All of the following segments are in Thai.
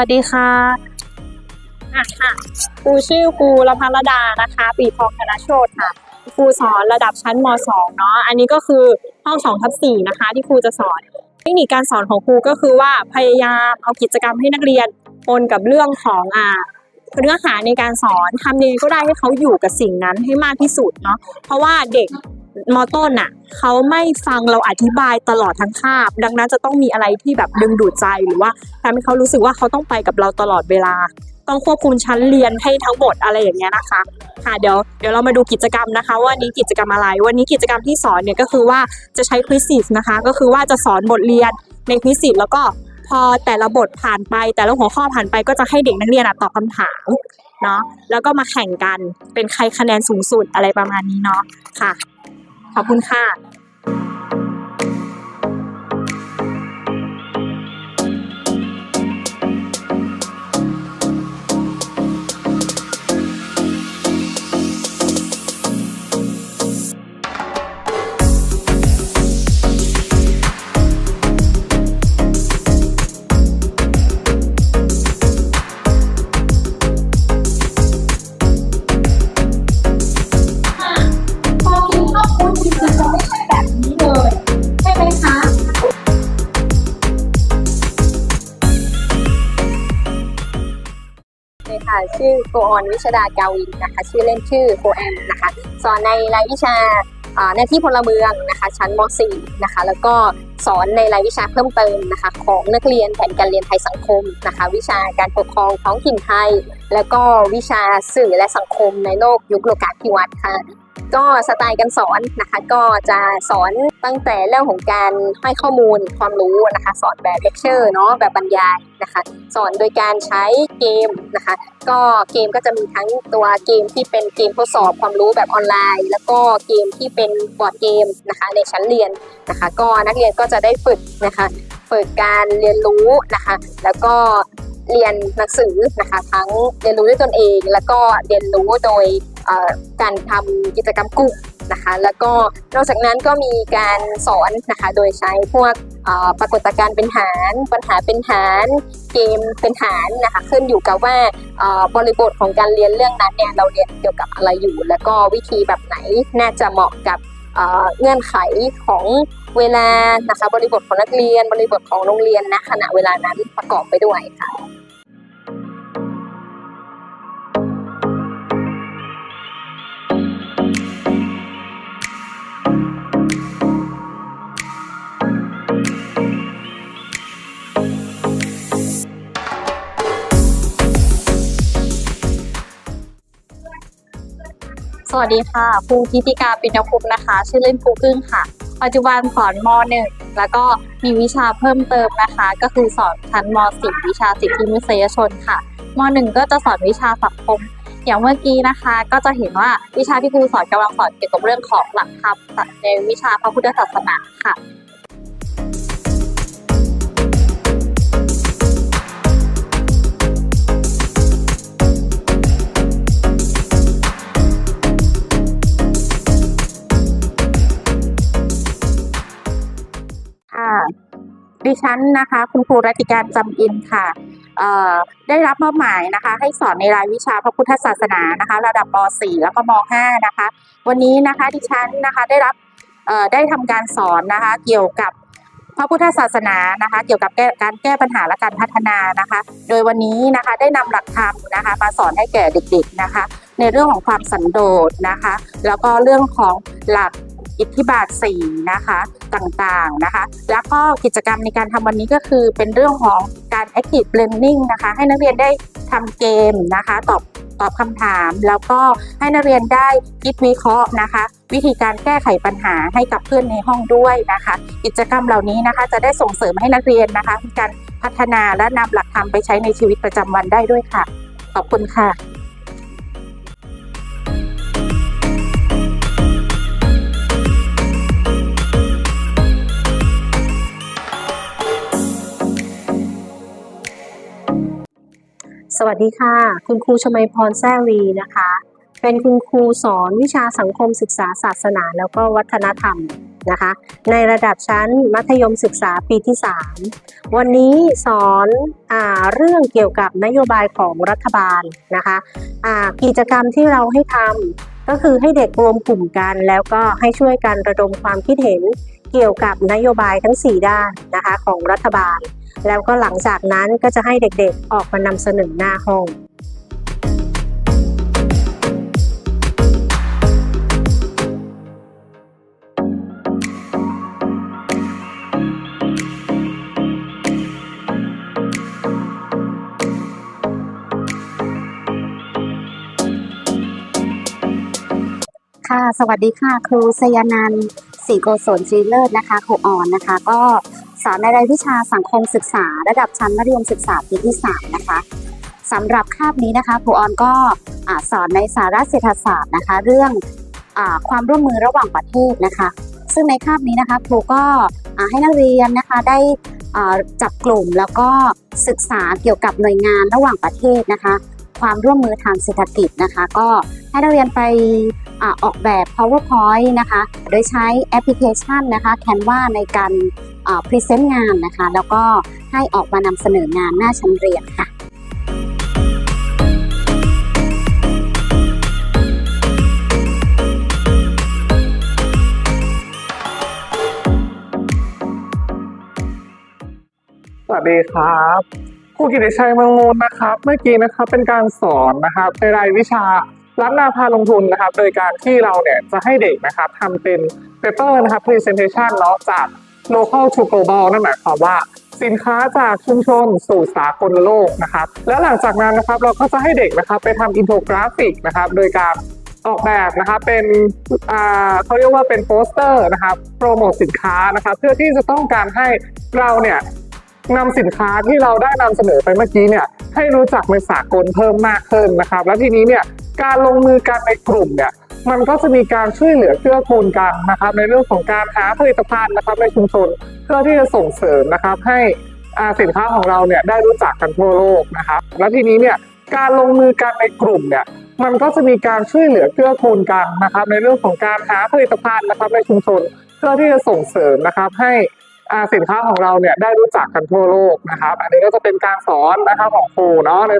สวัสดีค่ะอะค่ะครูชื่อครูละพัรดานะคะ ปีทองธนโชตค่ะ ครูสอนระดับชั้นม .2 เนาะ อันนี้ก็คือห้อง2ทับ4นะคะ ที่ครูจะสอน เทคนิคการสอนของครูก็คือว่าพยายามเอากิจกรรมให้นักเรียนปนกับเรื่องของอ่าเนื้อหาในการสอนทำยังไงก็ได้ให้เขาอยู่กับสิ่งนั้นให้มากที่สุดเนาะ เพราะว่าเด็ก มอต้นน่ะเขาไม่ฟังเราอธิบายตลอดทั้งคาบ ดังนั้นจะต้องมีอะไรที่แบบดึงดูดใจหรือว่าทำให้เขารู้สึกว่าเขาต้องไปกับเราตลอดเวลา ต้องควบคุมชั้นเรียนให้ทั้งหมดอะไรอย่างเงี้ยนะคะ ค่ะเดี๋ยวเดี๋ยวเรามาดูกิจกรรมนะคะ ว่านี้กิจกรรมอะไร วันนี้กิจกรรมที่สอนเนี่ยก็คือว่าจะใช้ควิสิสนะคะ ก็คือว่าจะสอนบทเรียนในควิสิสแล้วก็พอแต่ละบทผ่านไป แต่ละหัวข้อผ่านไปก็จะให้เด็กนักเรียนอะตอบคำถามเนาะแล้วก็มาแข่งกันเป็นใครคะแนนสูงสุดอะไรประมาณนี้เนาะค่ะ ขอบคุณค่ะ ชื่อโกออนวิชดากาวินนะคะชื่อเล่นชื่อโกแอมนะคะสอนในรายวิชาอ่าหน้าที่พลเมืองนะคะชั้นม .4 นะคะแล้วก็สอนในรายวิชาเพิ่มเติมนะคะของนักเรียนแผนการเรียนไทยสังคมนะคะวิชาการปกครองท้องถิ่นไทย แล้วก็วิชาสื่อและสังคมในโลกยุคโลกาภิวัตน์ค่ะ ก็สไตล์การสอนนะคะก็จะสอนตั้งแต่เรื่องของการให้ข้อมูลความรู้นะคะสอนแบบเลคเชอร์เนาะแบบบรรยายนะคะสอนโดยการใช้เกมนะคะก็เกมก็จะมีทั้งตัวเกมที่เป็นเกมทดสอบความรู้แบบออนไลน์ แล้วก็เกมที่เป็นบอร์ดเกมนะคะในชั้นเรียนนะคะก็นักเรียนก็จะได้ฝึกนะคะฝึกการเรียนรู้นะคะ แล้วก็ เรียนหนังสือนะคะทั้งเรียนรู้ด้วยตนเอง แล้วก็เรียนรู้โดยการทำกิจกรรมกลุ่มนะคะแล้วก็นอกจากนั้นก็มีการสอนนะคะโดยใช้พวกปรากฏการณ์เป็นหารปัญหาเป็นหารเกมเป็นหารนะคะขึ้นอยู่กับว่าบริบทของการเรียนเรื่องนั้นเนี่ยเราเรียนเกี่ยวกับอะไรอยู่ แล้วก็วิธีแบบไหนน่าจะเหมาะกับเงื่อนไขของ เวลานะคะบริบทของนักเรียนบริบทของโรงเรียนณขณะเวลานั้นประกอบไปด้วยค่ะสวัสดีค่ะครูทิติกาปิณภพนะคะ ชื่อเล่นครูพึ่งค่ะ ปัจจุบันสอนม .1 แล้วก็มีวิชาเพิ่มเติมนะคะ ก็คือสอนชั้นม .10 วิชาสิทธิมนุษยชนค่ะม .1 ก็จะสอนวิชาสังคมอย่างเมื่อกี้นะคะ ก็จะเห็นว่าวิชาที่ครูสอนกำลังสอนเกี่ยวกับเรื่องของหลักธรรมในวิชาพระพุทธศาสนาค่ะ ดิฉันนะคะ คุณครูรัติการจำอินค่ะได้รับมอบหมายนะคะ ให้สอนในรายวิชาพระพุทธศาสนานะคะ ระดับม .4 แล้วก็ม .5 นะคะ วันนี้นะคะดิฉันนะคะได้รับได้ทำการสอนนะคะ เกี่ยวกับพระพุทธศาสนานะคะ เกี่ยวกับแก้การแก้ปัญหาและการพัฒนานะคะ โดยวันนี้นะคะได้นำหลักธรรมนะคะมาสอนให้แก่เด็กๆนะคะ ในเรื่องของความสันโดษนะคะ แล้วก็เรื่องของหลัก อิทธิบาทสี่นะคะต่างๆนะคะ แล้วก็กิจกรรมในการทำวันนี้ก็คือเป็นเรื่องของการ active learning นะคะ ให้นักเรียนได้ทำเกมนะคะ ตอบตอบคำถาม แล้วก็ให้นักเรียนได้คิดวิเคราะห์นะคะ วิธีการแก้ไขปัญหาให้กับเพื่อนในห้องด้วยนะคะ กิจกรรมเหล่านี้นะคะ จะได้ส่งเสริมให้นักเรียนนะคะมีการพัฒนาและนำหลักธรรมไปใช้ในชีวิตประจำวันได้ด้วยค่ะ ขอบคุณค่ะ สวัสดีค่ะ คุณครูชมัยพรแซ่วีนะคะ เป็นคุณครูสอนวิชาสังคมศึกษาศาสนา แล้วก็วัฒนธรรมนะคะ ในระดับชั้นมัธยมศึกษาปีที่ 3 วันนี้สอนอาเรื่องเกี่ยวกับนโยบายของรัฐบาลนะคะอ่ากิจกรรมที่เราให้ทำก็คือให้เด็กรวมกลุ่มกัน แล้วก็ให้ช่วยกันระดมความคิดเห็นเกี่ยวกับนโยบายทั้ง 4 ด้านนะคะของรัฐบาล แล้วก็หลังจากนั้นก็จะให้เด็กๆออกมานำเสนอหน้าห้องค่ะ สวัสดีค่ะ ครูสยานันท์ศรีโกศลจีเลิศนะคะ ครูออนนะคะ ก็ สอนในรายวิชาสังคมศึกษา ระดับชั้นมัธยมศึกษาปีที่ 3 นะคะสำหรับคาบนี้นะคะครูออนก็สอนในสาระเศรษฐศาสตร์นะคะ เรื่องอความร่วมมือระหว่างประเทศนะคะ ซึ่งในคาบนี้นะคะครูก็ให้นักเรียนนะคะได้จับกลุ่มแล้วก็ศึกษาเกี่ยวกับหน่วยงานระหว่างประเทศนะคะ ความร่วมมือทางเศรษฐกิจนะคะ ก็ ให้นักเรียนไปอออกแบบ PowerPoint นะคะ โดยใช้แอปพลิเคชันนะคะ Canva ในการพรีเซนต์งานนะคะ แล้วก็ให้ออกมานำเสนองานหน้าชั้นเรียนค่ะสวัสดีครับครูกิติชัยมืองมูลนะครับ เมื่อกี้นะครับเป็นการสอนนะครับในรายวิชา รับนาพาลงทุนนะครับ โดยการที่เราเนี่ยจะให้เด็กนะครับทำเป็น paper นะครับ presentation เนาะจาก local to global นั่นหมายความว่าสินค้าจากชุมชนสู่สากลโลกนะครับ แล้วหลังจากนั้นนะครับเราก็จะให้เด็กนะครับไปทำอินโฟกราฟิกนะครับ โดยการออกแบบนะครับเป็นเขาเรียกว่าเป็นโปสเตอร์นะครับโปรโมทสินค้านะครับ เพื่อที่จะต้องการให้เราเนี่ยนำสินค้าที่เราได้นำเสนอไปเมื่อกี้เนี่ยให้รู้จักในสากลเพิ่มมากขึ้นนะครับ แล้วทีนี้เนี่ย การลงมือกันในกลุ่มเนี่ยมันก็จะมีการช่วยเหลือเกื้อกูลกันนะครับ ในเรื่องของการหาผลิตภัณฑ์นะครับ ในชุมชนเพื่อที่จะส่งเสริมนะครับ ให้สินค้าของเราเนี่ยได้รู้จักกันทั่วโลกนะครับ แล้วทีนี้เนี่ยการลงมือกันในกลุ่มเนี่ยมันก็จะมีการช่วยเหลือเกื้อกูลกันนะครับ ในเรื่องของการหาผลิตภัณฑ์นะครับ ในชุมชนเพื่อที่จะส่งเสริมนะครับให้สินค้าของเราเนี่ยได้รู้จักกันทั่วโลกนะครับ อันนี้ก็จะเป็นการสอนนะครับของครูเนาะใน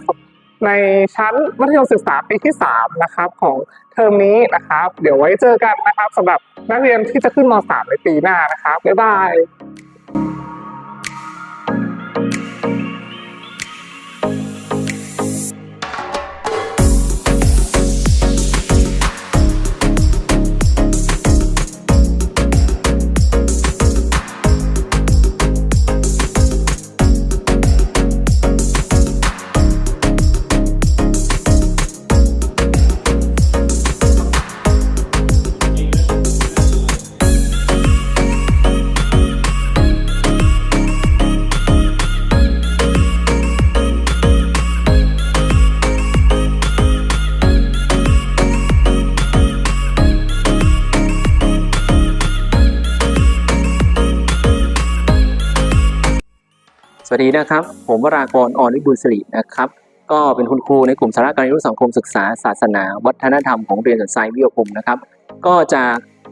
ในชั้นมัธยมศึกษาปีที่ 3 นะครับของเทอมนี้นะครับ เดี๋ยวไว้เจอกันนะครับสำหรับนักเรียนที่จะขึ้นม .3 ในปีหน้านะครับบ๊ายบาย สวัสดีนะครับ ผมวรากรอ่อนวิบูลสิรินะครับ ก็เป็นคุณครูในกลุ่มสาระการเรียนรู้สังคมศึกษา ศาสนา วัฒนธรรมของเรียนสันทรายวิทยาคมนะครับ ก็จะ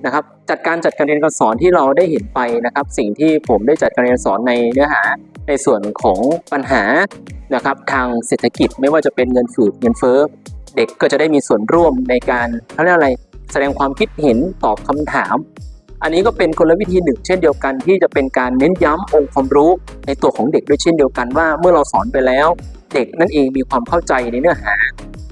นะครับจัดการจัดการเรียนการสอนที่เราได้เห็นไปนะครับ สิ่งที่ผมได้จัดการเรียนการสอนในเนื้อหาในส่วนของปัญหานะครับทางเศรษฐกิจไม่ว่าจะเป็นเงินฝืดเงินเฟ้อเด็กก็จะได้มีส่วนร่วมในการเขาเรียกอะไรแสดงความคิดเห็นตอบคำถาม อันนี้ก็เป็นกลวิธีหนึ่งเช่นเดียวกัน ที่จะเป็นการเน้นย้ำองค์ความรู้ในตัวของเด็กด้วยเช่นเดียวกันว่า เมื่อเราสอนไปแล้ว เด็กนั่นเองมีความเข้าใจในเนื้อหา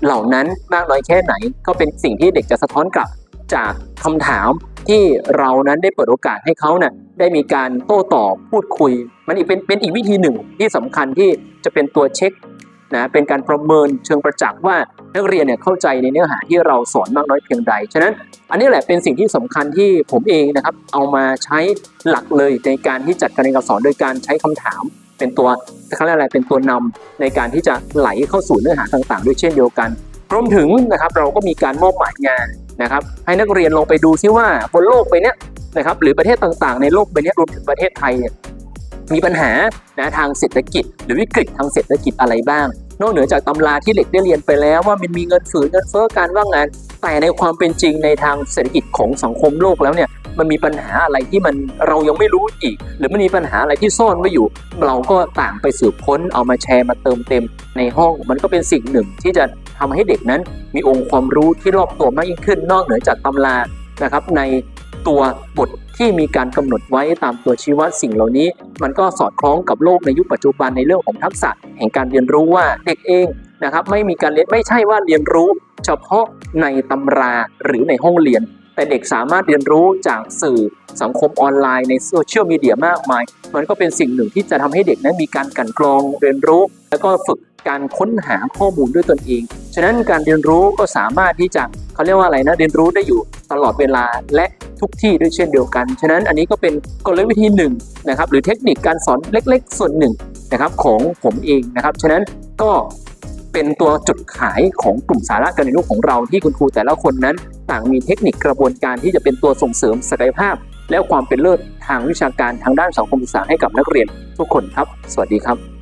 เหล่านั้นมากน้อยแค่ไหน ก็เป็นสิ่งที่เด็กจะสะท้อนกลับจากคำถามที่เรานั้นได้เปิดโอกาสให้เขาเนี่ยได้มีการโต้ตอบพูดคุย มันอีกเป็นเป็นอีกวิธีหนึ่งที่สำคัญที่จะเป็นตัวเช็คนะเป็นการประเมินเชิงประจักษ์ว่า นักเรียนเนี่ยเข้าใจในเนื้อหาที่เราสอนมากน้อยเพียงใด ฉะนั้นอันนี้แหละเป็นสิ่งที่สำคัญที่ผมเองนะครับ เอามาใช้หลักเลยในการที่จัดการเรียนการสอนโดยการใช้คำถาม เป็นตัวเขาเรียกอะไรเป็นตัวนำในการที่จะไหลเข้าสู่เนื้อหาต่างๆ ด้วยเช่นเดียวกันรวมถึงนะครับเราก็มีการมอบหมายงานนะครับ ให้นักเรียนลงไปดูซิว่าบนโลกใบเนี้ยนะครับหรือประเทศต่างๆ ในโลกใบเนี้ยรวมถึงประเทศไทยเนี่ยมีปัญหานะทางเศรษฐกิจ หรือวิกฤตทางเศรษฐกิจอะไรบ้าง นอกเหนือจากตำราที่เด็กได้เรียนไปแล้วว่ามันมีเงินฝืนเงินเฟ้อการว่างงาน แต่ในความเป็นจริงในทางเศรษฐกิจของสังคมโลกแล้วเนี่ยมันมีปัญหาอะไรที่มันเรายังไม่รู้อีก หรือมันมีปัญหาอะไรที่ซ่อนไว้อยู่ เราก็ต่างไปสืบค้นเอามาแชร์มาเติมเต็ม ในห้องมันก็เป็นสิ่งหนึ่งที่จะทำให้เด็กนั้น มีองค์ความรู้ที่รอบตัวมากยิ่งขึ้น นอกเหนือจากตำรานะครับในตัวบท ที่มีการกำหนดไว้ตามตัวชี้วัดสิ่งเหล่านี้ มันก็สอดคล้องกับโลกในยุคปัจจุบันในเรื่องของทักษะ แห่งการเรียนรู้ว่าเด็กเองนะครับไม่มีการเรียนไม่ใช่ว่าเรียนรู้ เฉพาะในตำราหรือในห้องเรียน แต่เด็กสามารถเรียนรู้จากสื่อสังคมออนไลน์ในโซเชียลมีเดียมากมาย มันก็เป็นสิ่งหนึ่งที่จะทำให้เด็กนั้นมีการกันกรองเรียนรู้ แล้วก็ฝึก การค้นหาข้อมูลด้วยตนเอง ฉะนั้นการเรียนรู้ก็สามารถที่จะเขาเรียกว่าอะไรนะเรียนรู้ได้อยู่ตลอดเวลาและทุกที่ด้วยเช่นเดียวกัน ฉะนั้นอันนี้ก็เป็นกลวิธีหนึ่งนะครับหรือเทคนิคการสอนเล็ก ๆ ส่วนหนึ่งนะครับของผมเองนะครับ ฉะนั้นก็เป็นตัวจุดขายของกลุ่มสาระการเรียนรู้ของเราที่คุณครูแต่ละคนนั้น ต่างมีเทคนิคกระบวนการที่จะเป็นตัวส่งเสริมศักยภาพ และความเป็นเลิศทางวิชาการทางด้านสังคมศึกษาให้กับนักเรียนทุกคนครับ สวัสดีครับ